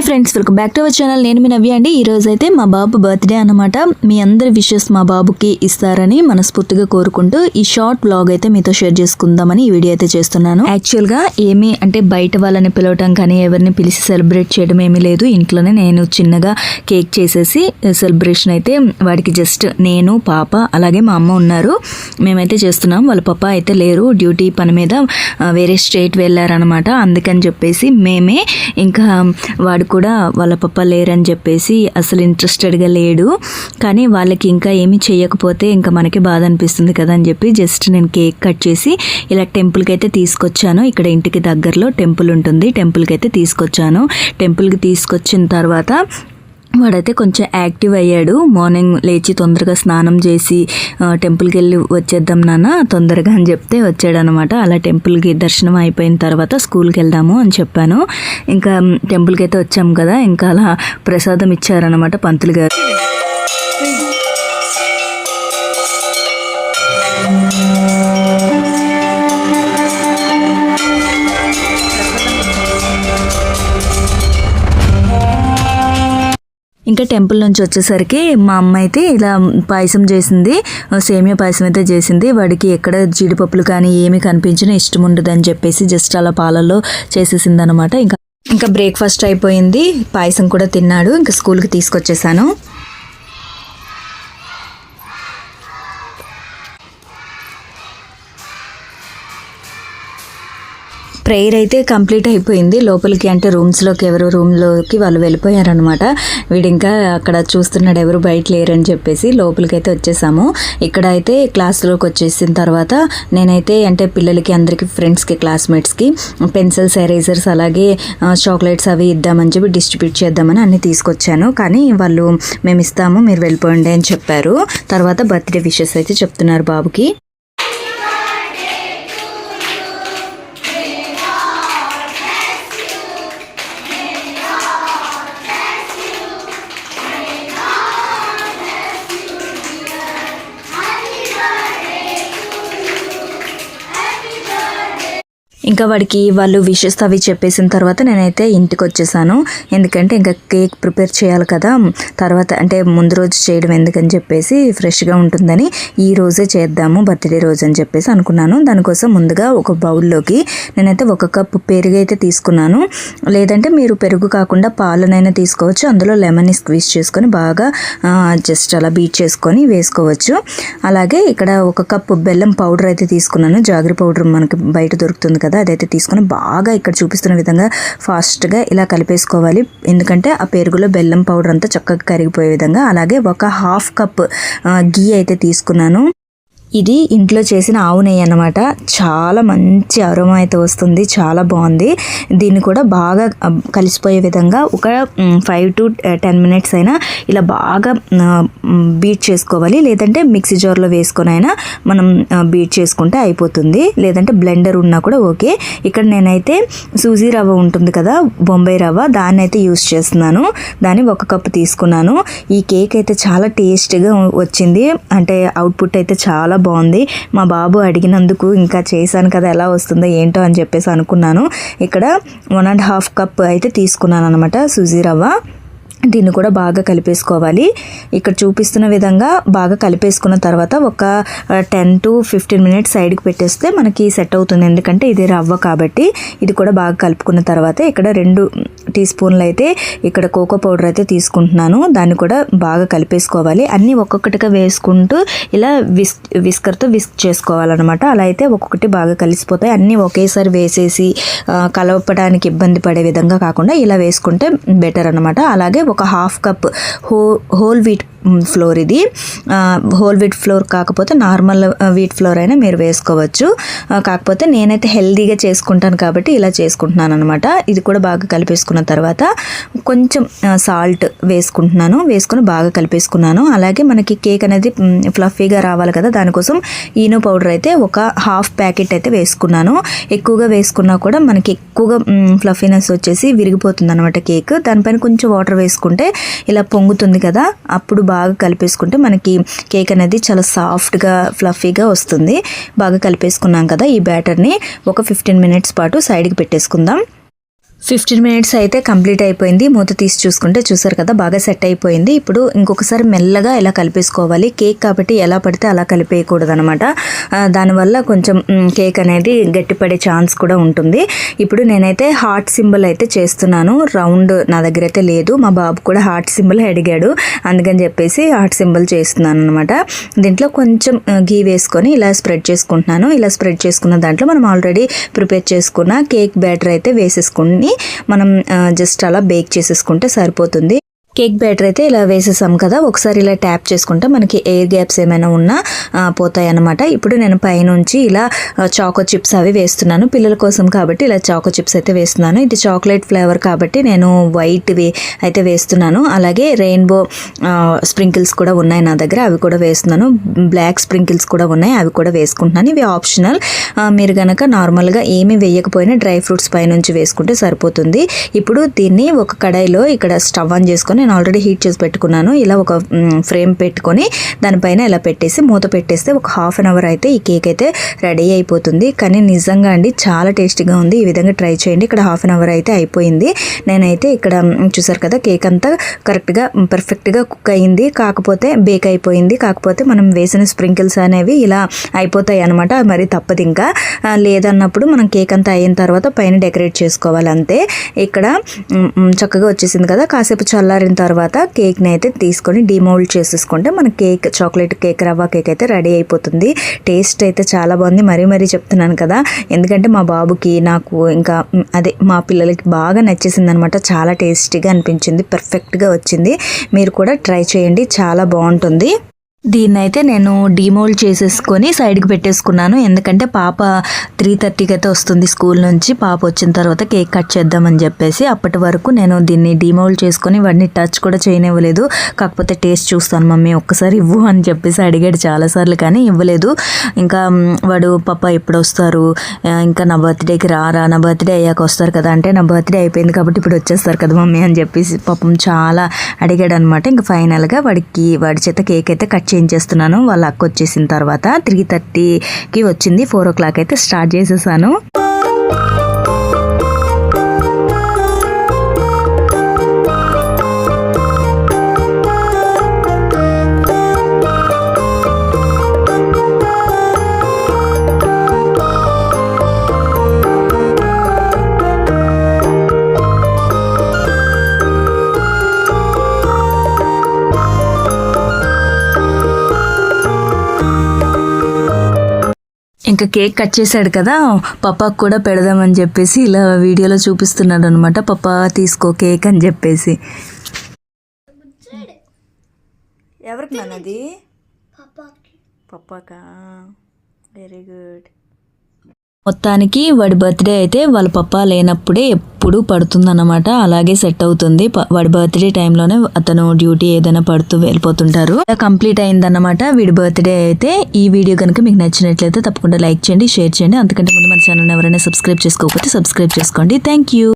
Hi friends welcome back to our channel నేను మీ నవ్య అండి. ఈ రోజు అయితే మా బాబు బర్త్డే అన్నమాట. మీ అందరి విషెస్ మా బాబుకి ఇస్తారని మనస్ఫూర్తిగా కోరుకుంటూ ఈ షార్ట్ బ్లాగ్ అయితే మీతో షేర్ చేసుకుందామని ఈ వీడియో అయితే చేస్తున్నాను. యాక్చువల్గా ఏమి ఏమీ అంటే బయట వాళ్ళని పిలవటం కానీ ఎవరిని పిలిచి సెలబ్రేట్ చేయడం ఏమీ లేదు. ఇంట్లోనే నేను చిన్నగా కేక్ చేసేసి సెలబ్రేషన్ అయితే వాడికి జస్ట్ నేను పాప అలాగే మా అమ్మ ఉన్నారు. మేమైతే చేస్తున్నాం. వాళ్ళ పాప అయితే లేరు. డ్యూటీ పని మీద వేరే స్టేట్ వెళ్ళారనమాట అందుకని చెప్పేసి మేమే ఇంకా వాడు కూడా వాళ్ళ పప్ప లేరని చెప్పేసి అసలు ఇంట్రెస్టెడ్గా లేడు. కానీ వాళ్ళకి ఇంకా ఏమి చేయకపోతే ఇంకా మనకి బాధ అనిపిస్తుంది కదా అని చెప్పి జస్ట్ నేను కేక్ కట్ చేసి ఇలా టెంపుల్కి అయితే తీసుకొచ్చాను. ఇక్కడ ఇంటికి దగ్గరలో టెంపుల్ ఉంటుంది. టెంపుల్కి అయితే తీసుకొచ్చాను. టెంపుల్కి తీసుకొచ్చిన తర్వాత వాడైతే కొంచెం యాక్టివ్ అయ్యాడు. మార్నింగ్ లేచి తొందరగా స్నానం చేసి టెంపుల్కి వెళ్ళి వచ్చేద్దాం నాన్న తొందరగా అని చెప్తే వచ్చాడనమాట అలా టెంపుల్కి దర్శనం అయిపోయిన తర్వాత స్కూల్కి వెళ్దాము అని చెప్పాను. ఇంకా టెంపుల్కి అయితే వచ్చాము కదా ఇంకా అలా ప్రసాదం ఇచ్చారనమాట పంతులు గారు. ఇంకా టెంపుల్ నుంచి వచ్చేసరికి మా అమ్మ అయితే ఇలా పాయసం చేసింది సేమియా పాయసం అయితే చేసింది. వాడికి ఎక్కడ జీడిపప్పులు కానీ ఏమి కనిపించినా ఇష్టం ఉండదు అని చెప్పేసి జస్ట్ అలా పాలల్లో చేసేసింది అనమాట ఇంకా ఇంకా బ్రేక్ఫాస్ట్ అయిపోయింది. పాయసం కూడా తిన్నాడు. ఇంకా స్కూల్కి తీసుకొచ్చేసాను. ప్రేయర్ అయితే కంప్లీట్ అయిపోయింది. లోపలికి అంటే రూమ్స్లోకి ఎవరు రూమ్లోకి వాళ్ళు వెళ్ళిపోయారనమాట వీడు ఇంకా అక్కడ చూస్తున్నాడు ఎవరు బయట లేరని చెప్పేసి లోపలికి అయితే వచ్చేసాము. ఇక్కడ అయితే క్లాస్లోకి వచ్చేసిన తర్వాత నేనైతే అంటే పిల్లలకి అందరికీ ఫ్రెండ్స్కి క్లాస్మేట్స్కి పెన్సిల్స్ ఎరేజర్స్ అలాగే చాక్లెట్స్ అవి ఇద్దామని చెప్పి డిస్ట్రిబ్యూట్ చేద్దామని అన్ని తీసుకొచ్చాను. కానీ వాళ్ళు మేము ఇస్తాము మీరు వెళ్ళిపోండి అని చెప్పారు. తర్వాత బర్త్డే విషెస్ అయితే చెప్తున్నారు బాబుకి. ఇంకా వాడికి వాళ్ళు విషెస్ అవి చెప్పేసిన తర్వాత నేనైతే ఇంటికి వచ్చేసాను. ఎందుకంటే ఇంకా కేక్ ప్రిపేర్ చేయాలి కదా. తర్వాత అంటే ముందు రోజు చేయడం ఎందుకని చెప్పేసి ఫ్రెష్గా ఉంటుందని ఈ రోజే చేద్దాము బర్త్డే రోజు అని చెప్పేసి అనుకున్నాను. దానికోసం ముందుగా ఒక బౌల్లోకి నేనైతే ఒక కప్పు పెరుగు అయితే తీసుకున్నాను. లేదంటే మీరు పెరుగు కాకుండా పాలనైనా తీసుకోవచ్చు. అందులో లెమన్ని స్క్వీజ్ చేసుకొని బాగా జస్ట్ అలా బీట్ చేసుకొని వేసుకోవచ్చు. అలాగే ఇక్కడ ఒక కప్పు బెల్లం పౌడర్ అయితే తీసుకున్నాను. జాగ్రి పౌడర్ మనకి బయట దొరుకుతుంది కదా అదైతే తీసుకొని బాగా ఇక్కడ చూపిస్తున్న విధంగా ఫాస్ట్గా ఇలా కలిపేసుకోవాలి. ఎందుకంటే ఆ పెరుగులో బెల్లం పౌడర్ అంతా చక్కగా కరిగిపోయే విధంగా అలాగే ఒక హాఫ్ కప్ గీ అయితే తీసుకున్నాను. ఇది ఇంట్లో చేసిన ఆవు నెయ్యి అనమాట చాలా మంచి అరుమ అయితే వస్తుంది. చాలా బాగుంది. దీన్ని కూడా బాగా కలిసిపోయే విధంగా ఒక ఫైవ్ టు టెన్ మినిట్స్ అయినా ఇలా బాగా బీట్ చేసుకోవాలి. లేదంటే మిక్సీ జార్లో వేసుకొని అయినా మనం బీట్ చేసుకుంటే అయిపోతుంది. లేదంటే బ్లెండర్ ఉన్నా కూడా ఓకే. ఇక్కడ నేనైతే సూజీ రవ్వ ఉంటుంది కదా బొంబాయి రవ్వ దాన్ని అయితే యూస్ చేస్తున్నాను. దాన్ని ఒక కప్పు తీసుకున్నాను. ఈ కేక్ అయితే చాలా టేస్ట్గా వచ్చింది. అంటే అవుట్పుట్ అయితే చాలా బాగుంది. మా బాబు అడిగినందుకు ఇంకా చేశాను కదా ఎలా వస్తుందో ఏంటో అని చెప్పేసి అనుకున్నాను. ఇక్కడ వన్ అండ్ హాఫ్ కప్ అయితే తీసుకున్నాను అనమాట సూజీ రవ్వ. దీన్ని కూడా బాగా కలిపేసుకోవాలి. ఇక్కడ చూపిస్తున్న విధంగా బాగా కలిపేసుకున్న తర్వాత ఒక టెన్ టు ఫిఫ్టీన్ మినిట్స్ సైడ్కి పెట్టేస్తే మనకి సెట్ అవుతుంది. ఎందుకంటే ఇది రవ్వ కాబట్టి ఇది కూడా బాగా కలుపుకున్న తర్వాత ఇక్కడ రెండు టీ స్పూన్లు అయితే ఇక్కడ కోకో పౌడర్ అయితే తీసుకుంటున్నాను. దాన్ని కూడా బాగా కలిపేసుకోవాలి. అన్నీ ఒక్కొక్కటిగా వేసుకుంటూ ఇలా విస్ విస్కర్తో విస్క్ చేసుకోవాలన్నమాట. అలా అయితే ఒక్కొక్కటి బాగా కలిసిపోతాయి. అన్నీ ఒకేసారి వేసేసి కలపడానికి ఇబ్బంది పడే విధంగా కాకుండా ఇలా వేసుకుంటే బెటర్ అనమాట అలాగే ఒక హాఫ్ కప్ హో హోల్ వీట్ ఫ్లోర్ ఇది. హోల్ వీట్ ఫ్లోర్ కాకపోతే నార్మల్ వీట్ ఫ్లోర్ అయినా మీరు వేసుకోవచ్చు. కాకపోతే నేనైతే హెల్దీగా చేసుకుంటాను కాబట్టి ఇలా చేసుకుంటున్నాను అనమాట ఇది కూడా బాగా కలిపేసుకున్న తర్వాత కొంచెం సాల్ట్ వేసుకుంటున్నాను. వేసుకుని బాగా కలిపేసుకున్నాను. అలాగే మనకి కేక్ అనేది ఫ్లఫీగా రావాలి కదా దానికోసం ఈనో పౌడర్ అయితే ఒక హాఫ్ ప్యాకెట్ అయితే వేసుకున్నాను. ఎక్కువగా వేసుకున్నా కూడా మనకి ఎక్కువగా ఫ్లఫీనెస్ వచ్చేసి విరిగిపోతుంది అనమాట కేక్. దానిపైన కొంచెం వాటర్ వేసుకుంటే ఇలా పొంగుతుంది కదా అప్పుడు బాగా కలిపేసుకుంటే మనకి కేక్ అనేది చాలా సాఫ్ట్గా ఫ్లఫీగా వస్తుంది. బాగా కలిపేసుకున్నాం కదా ఈ బ్యాటర్ని. ఒక ఫిఫ్టీన్ మినిట్స్ పాటు సైడ్కి పెట్టేసుకుందాం. ఫిఫ్టీన్ మినిట్స్ అయితే కంప్లీట్ అయిపోయింది. మూత తీసి చూసుకుంటే చూసారు కదా బాగా సెట్ అయిపోయింది. ఇప్పుడు ఇంకొకసారి మెల్లగా ఇలా కలిపేసుకోవాలి? కేక్ కాబట్టి ఎలా పడితే అలా కలిపేయకూడదు అనమాట దానివల్ల కొంచెం కేక్ అనేది గట్టిపడే ఛాన్స్ కూడా ఉంటుంది. ఇప్పుడు నేనైతే హార్ట్ సింబల్ అయితే చేస్తున్నాను. రౌండ్ నా దగ్గర అయితే లేదు. మా బాబు కూడా హార్ట్ సింబల్ అడిగాడు. అందుకని చెప్పేసి హార్ట్ సింబల్ చేస్తున్నాను అనమాట దీంట్లో కొంచెం గీ వేసుకొని ఇలా స్ప్రెడ్ చేసుకుంటున్నాను. ఇలా స్ప్రెడ్ చేసుకున్న దాంట్లో మనం ఆల్రెడీ ప్రిపేర్ చేసుకున్న కేక్ బ్యాటర్ అయితే వేసేసుకుని మనం జస్ట్ అలా బేక్ చేసేసుకుంటే సరిపోతుంది. కేక్ బ్యాటర్ అయితే ఇలా వేసేసాం కదా ఒకసారి ఇలా ట్యాప్ చేసుకుంటే మనకి ఎయిర్ గ్యాప్స్ ఏమైనా ఉన్నా ఆ, పోతాయి ఇప్పుడు నేను పైనుంచి ఇలా చాకో చిప్స్ అవి వేస్తున్నాను. పిల్లల కోసం కాబట్టి ఇలా చాకో చిప్స్ అయితే వేస్తున్నాను. ఇది చాక్లెట్ ఫ్లేవర్ కాబట్టి నేను వైట్ అయితే వేస్తున్నాను. అలాగే రెయిన్బో స్ప్రింకిల్స్ కూడా ఉన్నాయి నా దగ్గర. అవి కూడా వేస్తున్నాను. బ్లాక్ స్ప్రింకిల్స్ కూడా ఉన్నాయి. అవి కూడా వేసుకుంటున్నాను. ఇవి ఆప్షనల్. మీరు కనుక నార్మల్గా ఏమీ వేయకపోయినా డ్రై ఫ్రూట్స్ పైనుంచి వేసుకుంటే సరిపోతుంది. ఇప్పుడు దీన్ని ఒక కడాయిలో ఇక్కడ స్టవ్ ఆన్ చేసుకొని నేను ఆల్రెడీ హీట్ చేసి పెట్టుకున్నాను. ఇలా ఒక ఫ్రేమ్ పెట్టుకొని దానిపైన ఇలా పెట్టేసి మూత పెట్టేస్తే ఒక హాఫ్ అన్ అవర్ అయితే ఈ కేక్ అయితే రెడీ అయిపోతుంది. కానీ నిజంగా అండి చాలా టేస్టీగా ఉంది. ఈ విధంగా ట్రై చేయండి. ఇక్కడ హాఫ్ అన్ అవర్ అయితే అయిపోయింది. నేనైతే ఇక్కడ చూసారు కదా కేక్ అంతా కరెక్ట్గా పర్ఫెక్ట్గా కుక్ అయింది. కాకపోతే బేక్ అయిపోయింది. కాకపోతే మనం వేసిన స్ప్రింకిల్స్ అనేవి ఇలా అయిపోతాయి అనమాట మరి తప్పదు ఇంకా. లేదన్నప్పుడు మనం కేక్ అంతా అయిన తర్వాత పైన డెకరేట్ చేసుకోవాలి అంతే. ఇక్కడ చక్కగా వచ్చేసింది కదా. కాసేపు చల్లారిన తర్వాత కేక్ని అయితే తీసుకొని డిమోల్డ్ చేసేసుకుంటే మన కేక్ చాక్లెట్ కేక్ రవ్వ కేక్ అయితే రెడీ అయిపోతుంది. టేస్ట్ అయితే చాలా బాగుంది. మరీ మరీ చెప్తున్నాను కదా. ఎందుకంటే మా బాబుకి నాకు ఇంకా అదే మా పిల్లలకి బాగా నచ్చేసింది అనమాట చాలా టేస్టీగా అనిపించింది. పర్ఫెక్ట్గా వచ్చింది. మీరు కూడా ట్రై చేయండి. చాలా బాగుంటుంది. దీన్నైతే నేను డిమోల్డ్ చేసేసుకొని సైడ్కి పెట్టేసుకున్నాను. ఎందుకంటే పాప త్రీ థర్టీకి అయితే వస్తుంది స్కూల్ నుంచి. పాప వచ్చిన తర్వాత కేక్ కట్ చేద్దామని చెప్పేసి అప్పటి వరకు నేను దీన్ని డిమోల్డ్ చేసుకొని వాడిని టచ్ కూడా చేయనివ్వలేదు. కాకపోతే టేస్ట్ చూస్తాను మమ్మీ ఒక్కసారి ఇవ్వు అని చెప్పేసి అడిగాడు చాలాసార్లు కానీ ఇవ్వలేదు. ఇంకా వాడు పాప ఎప్పుడు వస్తారు? ఇంకా నా బర్త్డేకి రారా? నా బర్త్డే అయ్యాక వస్తారు కదా? అంటే నా బర్త్డే అయిపోయింది కాబట్టి ఇప్పుడు వచ్చేస్తారు కదా మమ్మీ అని చెప్పేసి పాపం చాలా అడిగాడు అనమాట ఇంకా ఫైనల్గా వాడికి వాడి చేత కేక్ అయితే కట్ చేంజ్ చేస్తున్నాను. వాళ్ళ అక్క వచ్చేసిన తర్వాత త్రీ థర్టీకి వచ్చింది. ఫోర్ ఓ క్లాక్ అయితే స్టార్ట్ చేసేసాను. ఇంకా కేక్ కట్ చేశాడు కదా పప్పాకు కూడా పెడదామని చెప్పేసి ఇలా వీడియోలో చూపిస్తున్నాడు అనమాట పప్ప తీసుకో కేక్ అని చెప్పేసి. ఎవరికి నాన్నది పప్పాకా. వెరీ గుడ్ మొత్తానికి వాడి బర్త్డే అయితే వాళ్ళ పప్ప లేనప్పుడే ఎప్పుడు పడుతుందన్నమాట. అలాగే సెట్ అవుతుంది. వాడి బర్త్డే టైంలోనే అతను డ్యూటీ ఏదైనా పడుతూ వెళ్ళిపోతుంటారు. కంప్లీట్ అయిందన్నమాట వీడి బర్త్డే అయితే. ఈ వీడియో కనుక మీకు నచ్చినట్లయితే తప్పకుండా లైక్ చేయండి షేర్ చేయండి. అంతకంటే ముందు మన ఛానల్ ఎవరైనా సబ్స్క్రైబ్ చేసుకోకపోతే సబ్స్క్రైబ్ చేసుకోండి. Thank you